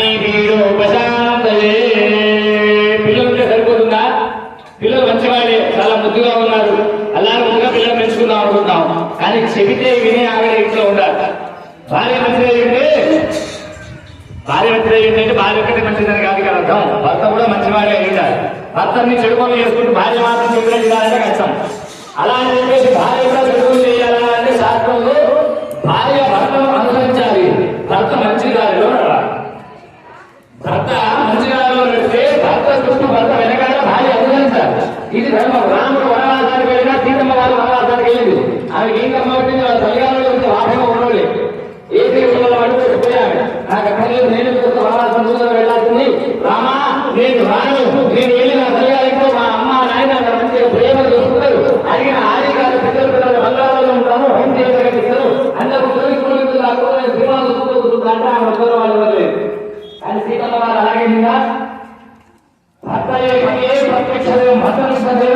పత్ని పిల్లలుంటే సరిపోతుందా? పిల్లలు మంచివాడే చాలా ముద్దుగా ఉన్నారు. అల్లారు ముందుగా పిల్లలు పెంచుకుందాం అనుకుంటాం కానీ చెబితే విని ఆవిడ ఇంట్లో ఉండాలి. భార్య మంచిది చెబితే? భార్య మంచిది ఏంటంటే భార్య ఒక్కటే మంచిదని కాదు కదా అర్థం? భర్త కూడా మంచివాడే అయి ఉండాలి భర్తని చెడు పనులు చేసుకుంటూ భార్య మాత్రం చెడుగా చేయాలంటే కష్టం. అలా అని చెప్పేసి భార్య కూడా చెడు చేయాలా అంటే శాస్త్రంలో భార్య భర్తను అనుసరించాలి భర్త మంచి దారిలో నడవాలి. భర్త మంచి దారిలో నడిస్తే భర్త చుట్టూ భర్త వెనకాల భార్య అనుసరించాలి ఇది ధర్మం. రాముడు వనవాసానికి వెళ్ళినా సీతమ్మ వారు వనవాసానికి వెళ్ళింది. ఆమె ఏం కమ్మబట్టింది వాళ్ళ తల్లిగారులో ఉంటే వాహనం ఉండలే ఏ దేవుడు అడుగు పోయాడు. నాకు అక్కర్లేదు నేను కొంత వనవాసం దూరం వెళ్ళాల్సింది. రామా నేను రాను. నేను వెళ్ళి నా తల్లిగారితో మా అమ్మ నాయన మంచి ప్రేమ ప్రేమగా చూసుకుంటారు. అడిగిన ఆది కాదు పిల్లలు పిల్లలు బంగారంలో ఉంటాను హోం చేయగలిగిస్తారు అందరూ తొలి కుటుంబీకులు సినిమాలు చూస్తూ కూర్చుంటా అంటే ఆమె దూరం వాళ్ళు ఇవ్వలేదు కానీ సీతమ్మ వారు అలాగే భర్త ఏ పని ఏ ప్రత్యక్ష భర్త నిష్పత్తి